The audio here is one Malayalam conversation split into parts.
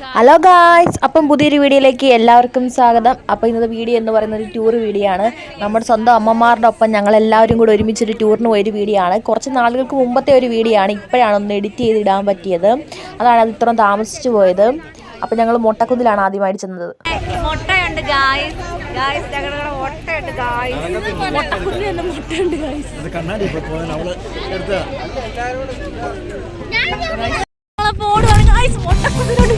ഹലോ ഗായ്സ് അപ്പം പുതിയൊരു വീഡിയോയിലേക്ക് എല്ലാവർക്കും സ്വാഗതം. അപ്പോൾ ഇന്നത്തെ വീഡിയോ എന്ന് പറയുന്നത് ഒരു ടൂർ വീഡിയോ ആണ്. നമ്മുടെ സ്വന്തം അമ്മമാരുടെ ഒപ്പം ഞങ്ങൾ എല്ലാവരും കൂടി ഒരുമിച്ചൊരു ടൂറിന് പോയൊരു വീഡിയോ ആണ്. കുറച്ച് നാളുകൾക്ക് മുമ്പത്തെ ഒരു വീഡിയോ ആണ് ഇപ്പോഴാണ് ഒന്ന് എഡിറ്റ് ചെയ്ത് ഇടാൻ പറ്റിയത്. അതാണ് അത് ഇത്രയും താമസിച്ചു പോയത്. അപ്പം ഞങ്ങൾ മുട്ടക്കുന്നിലാണ് ആദ്യമായിട്ട് ചെന്നത്. മുട്ടയുണ്ട് ഗായ്സ് ഗായ്സ് ഞങ്ങളുടെ മുട്ടയുണ്ട് ഗായ്സ് മുട്ടക്കുന്ന് തന്നെ മുട്ടയുണ്ട് ഗായ്സ് പോടുവാണ് ഗായ്സ് മുട്ടക്കുന്നിലോട്ട്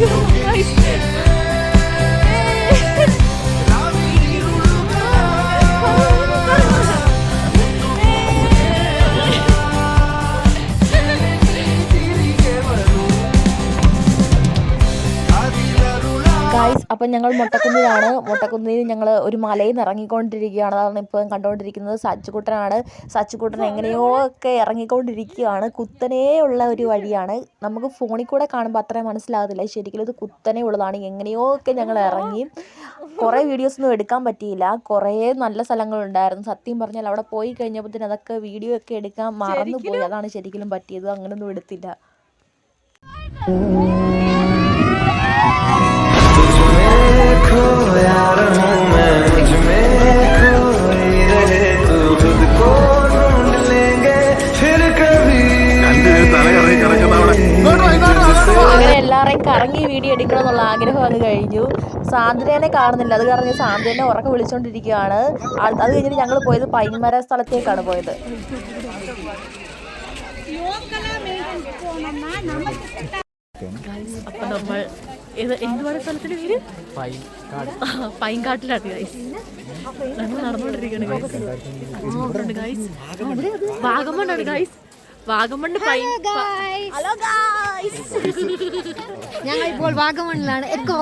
അപ്പം ഞങ്ങൾ മൊട്ടക്കുന്നിലാണ്. മൊട്ടക്കുന്നിൽ ഞങ്ങൾ ഒരു മലയിൽ നിന്ന് ഇറങ്ങിക്കൊണ്ടിരിക്കുകയാണ് അതാണ് ഇപ്പം കണ്ടുകൊണ്ടിരിക്കുന്നത്. സച്ചുകുട്ടനാണ്. സച്ചുകുട്ടൻ എങ്ങനെയോ ഒക്കെ ഇറങ്ങിക്കൊണ്ടിരിക്കുകയാണ്. കുത്തനേ ഉള്ള ഒരു വഴിയാണ്. നമുക്ക് ഫോണിൽ കൂടെ കാണുമ്പോൾ അത്രയും മനസ്സിലാകത്തില്ല. ശരിക്കും ഇത് കുത്തനെ ഉള്ളതാണ്. എങ്ങനെയോ ഒക്കെ ഞങ്ങൾ ഇറങ്ങി. കുറേ വീഡിയോസ് ഒന്നും എടുക്കാൻ പറ്റിയില്ല. കുറേ നല്ല സ്ഥലങ്ങളുണ്ടായിരുന്നു. സത്യം പറഞ്ഞാൽ അവിടെ പോയി കഴിഞ്ഞപ്പോൾ അതൊക്കെ വീഡിയോ ഒക്കെ എടുക്കാൻ മറന്നു പോയി അതാണ് ശരിക്കും പറ്റിയത്. അങ്ങനെയൊന്നും എടുത്തില്ല. കറങ്ങി വീഡിയോ എടുക്കണം എന്നുള്ള ആഗ്രഹം അങ്ങ് കഴിഞ്ഞു. സാന്ദ്രേനെ കാണുന്നില്ല. അത് കാരണം സാന്ദ്രനെ ഉറക്കെ വിളിച്ചോണ്ടിരിക്കുകയാണ്. അത് കഴിഞ്ഞിട്ട് ഞങ്ങൾ പോയത് പൈൻമര സ്ഥലത്തേക്കാണ് പോയത്. അപ്പൊ നമ്മൾ ഏത് എന്തുവാണ് സ്ഥലത്തിന്റെ പേര്? പൈൻകാട്ടിലാണ് ഗൈസ് നമ്മൾ നടന്നുകൊണ്ടിരിക്കുകയാണ്. ഗൈസ് ഗൈസ് വാഗമണ്ണാണ് ഗൈസ് വാഗമണ്ണ് പൈൻ ഹലോ ഞങ്ങൾ ഇപ്പോൾ വാഗമണിലാണ് എക്കോ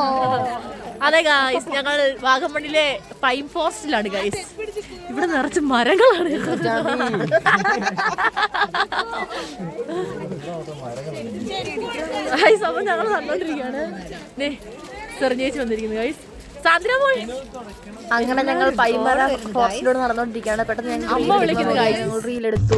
അതെ ഗായ്സ് ഞങ്ങൾ വാഗമണ്ണിലെ പൈൻ ഫോറസ്റ്റിലാണ് ഗായ്സ് ഇവിടെ നിറച്ച് മരങ്ങളാണ്. ഗായ്സ് അപ്പൊ ഞങ്ങൾ നടന്നോണ്ടിരിക്കുകയാണ്. ദേ സെറിഞ്ഞേച്ച് വന്നിരിക്കുന്നു ഗായ്സ് അങ്ങനെ ഞങ്ങൾ പൈമര ഫോറസ്റ്റിലൂടെ നടന്നോണ്ടിരിക്കുകയാണ്. പെട്ടെന്ന് അമ്മ വിളിക്കുന്നു guys. ഞങ്ങൾ റീലെടുത്തു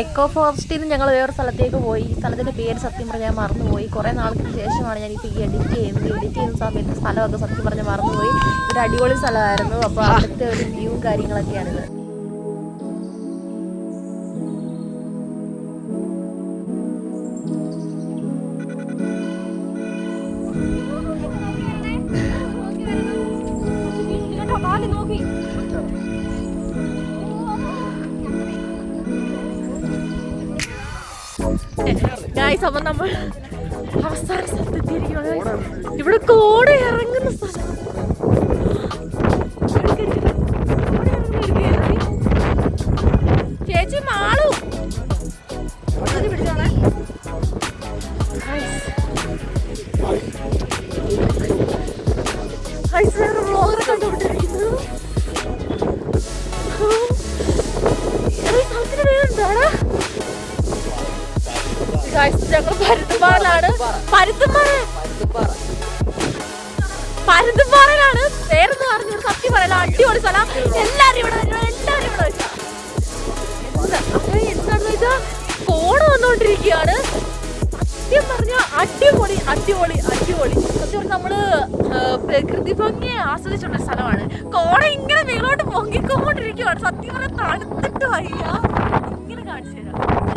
എക്കോ ഫോറസ്റ്റിൽ നിന്ന് ഞങ്ങൾ വേറൊരു സ്ഥലത്തേക്ക് പോയി. ഈ സ്ഥലത്തിന്റെ പേര് സത്യം പറഞ്ഞാൽ മറന്നുപോയി. കുറേ നാൾക്ക് ശേഷമാണ് ഞാൻ ഇപ്പോൾ ഈ എഡിറ്റ് ചെയ്യുന്നത്. എഡിറ്റ് ചെയ്യുന്ന സമയത്ത് സ്ഥലമൊക്കെ സത്യം പറഞ്ഞാൽ മറന്നുപോയി. ഒരു അടിപൊളി സ്ഥലമായിരുന്നു. അപ്പോൾ അവിടുത്തെ ഒരു വ്യൂവും കാര്യങ്ങളൊക്കെയാണിത് ഗൈസ് അപ്പൊ നമ്മൾ അവസാന സ്ഥലത്തെത്തിയിരിക്കുകയാണ്. ഇവിടെ കോട ഇറങ്ങുന്ന സ്ഥലം. ചേച്ചി മാളു പിടിച്ചോളെ. Guys, വേറെ vlogger കണ്ടുകൊണ്ടിരിക്കുന്നു. പരുത്തുപാറ പരുത്തുപാറയിലാണ് പേരെന്ന് പറഞ്ഞു സത്യം പറയല അടിപൊളി സ്ഥലം. എല്ലാരും ഇവിടെ എല്ലാരും ഇവിടെ വരും. എന്താ? അത് എന്താണെന്ന് വെച്ചാൽ കോട വന്നുകൊണ്ടിരിക്കുകയാണ് സത്യം പറഞ്ഞ അടിപൊളി അടിപൊളി അടിപൊളി. സത്യം നമ്മൾ പ്രകൃതി ഭംഗിയെ ആസ്വദിച്ചുള്ള സ്ഥലമാണ്. കോട ഇങ്ങനെ മേലോട്ട് പൊങ്ങിക്കൊണ്ടിരിക്കുകയാണ്. സത്യം പറഞ്ഞാൽ തണുത്തിട്ട് വയ്യ. ഇങ്ങനെ കാണിച്ചു തരാം.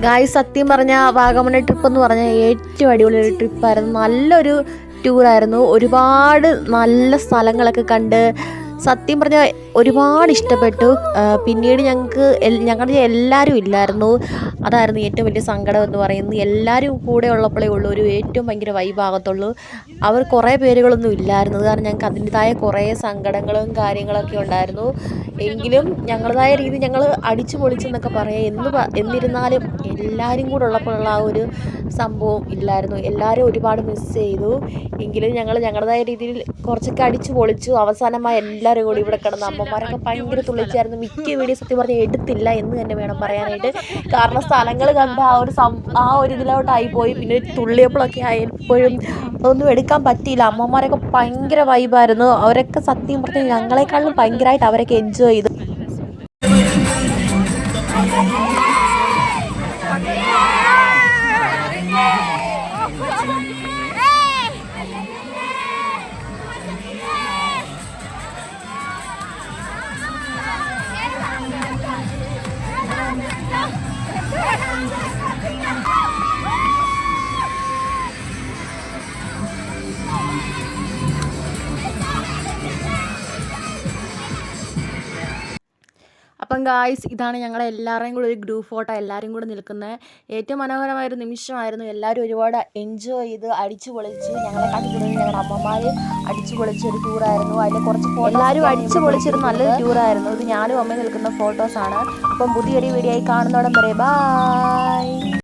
ഗായ് സത്യം പറഞ്ഞ വാഗമൺ ട്രിപ്പ് എന്ന് പറഞ്ഞാൽ ഏറ്റവും അടിപൊളി ഒരു ട്രിപ്പായിരുന്നു നല്ലൊരു ടൂറായിരുന്നു ഒരുപാട് നല്ല സ്ഥലങ്ങളൊക്കെ കണ്ട് സത്യം പറഞ്ഞാൽ ഒരുപാട് ഇഷ്ടപ്പെട്ടു. പിന്നീട് ഞങ്ങൾക്ക് ഞങ്ങളുടെ എല്ലാവരും ഇല്ലായിരുന്നു. അതായിരുന്നു ഏറ്റവും വലിയ സങ്കടം എന്ന് പറയുന്നത്. എല്ലാവരും കൂടെ ഉള്ളപ്പോഴേ ഉള്ളൂ. ഒരു ഏറ്റവും ഭയങ്കര വൈബാകത്തുള്ളൂ അവർ കുറേ പേരുകളൊന്നും ഇല്ലായിരുന്നു. കാരണം ഞങ്ങൾക്ക് അതിന്റെതായ കുറേ സങ്കടങ്ങളും കാര്യങ്ങളൊക്കെ ഉണ്ടായിരുന്നു. എങ്കിലും ഞങ്ങളുടേതായ രീതി ഞങ്ങൾ അടിച്ചു പൊളിച്ചെന്നൊക്കെ പറയാം. എന്ന് എന്നിരുന്നാലും എല്ലാവരും കൂടെ ഉള്ളപ്പോഴുള്ള ആ ഒരു സംഭവം ഇല്ലായിരുന്നു. എല്ലാവരും ഒരുപാട് മിസ് ചെയ്തു. എങ്കിലും ഞങ്ങൾ ഞങ്ങളുടേതായ രീതിയിൽ കുറച്ചൊക്കെ അടിച്ചു പൊളിച്ചു. അവസാനമായി എല്ലാവരും കൂടി ഇവിടെ കിടന്ന് അമ്മമാരൊക്കെ ഭയങ്കര തുള്ളിച്ചായിരുന്നു. മിക്ക വീഡിയോ സത്യം പറഞ്ഞാൽ എടുത്തില്ല എന്ന് തന്നെ വേണം പറയാനായിട്ട്. കാരണം സ്ഥലങ്ങൾ കണ്ട് ആ ഒരു ആ ഒരു ഇതിലോട്ടായി പോയി. പിന്നെ തുള്ളിയപ്പോഴൊക്കെ ആയപ്പോഴും അതൊന്നും എടുക്കാൻ പറ്റിയില്ല. അമ്മമാരൊക്കെ ഭയങ്കര വൈബായിരുന്നു അവരൊക്കെ സത്യം പറഞ്ഞാൽ ഞങ്ങളെക്കാളും ഭയങ്കരമായിട്ട് അവരൊക്കെ എൻജോയ് ചെയ്തു. Thank you. അപ്പം ഗായ്സ് ഇതാണ് ഞങ്ങളെ എല്ലാവരുടെയും കൂടെ ഒരു ഗ്രൂപ്പ് ഫോട്ടോ എല്ലാവരും കൂടെ നിൽക്കുന്നത്. ഏറ്റവും മനോഹരമായ ഒരു നിമിഷമായിരുന്നു. എല്ലാവരും ഒരുപാട് എൻജോയ് ചെയ്ത് അടിച്ചു പൊളിച്ചു ഞങ്ങളെ കണ്ടു കൂടുതൽ ഞങ്ങളുടെ അമ്മമാർ അടിച്ചു പൊളിച്ച ഒരു ടൂറായിരുന്നു അതിൽ കുറച്ച് ഫോട്ടോ എല്ലാവരും അടിച്ചു പൊളിച്ചൊരു നല്ലൊരു ടൂറായിരുന്നു ഇത് ഞാനും അമ്മയും നിൽക്കുന്ന ഫോട്ടോസാണ് അപ്പം പുതിയൊരു വീഡിയോ ആയി കാണുന്നോടം വരെ ബായ്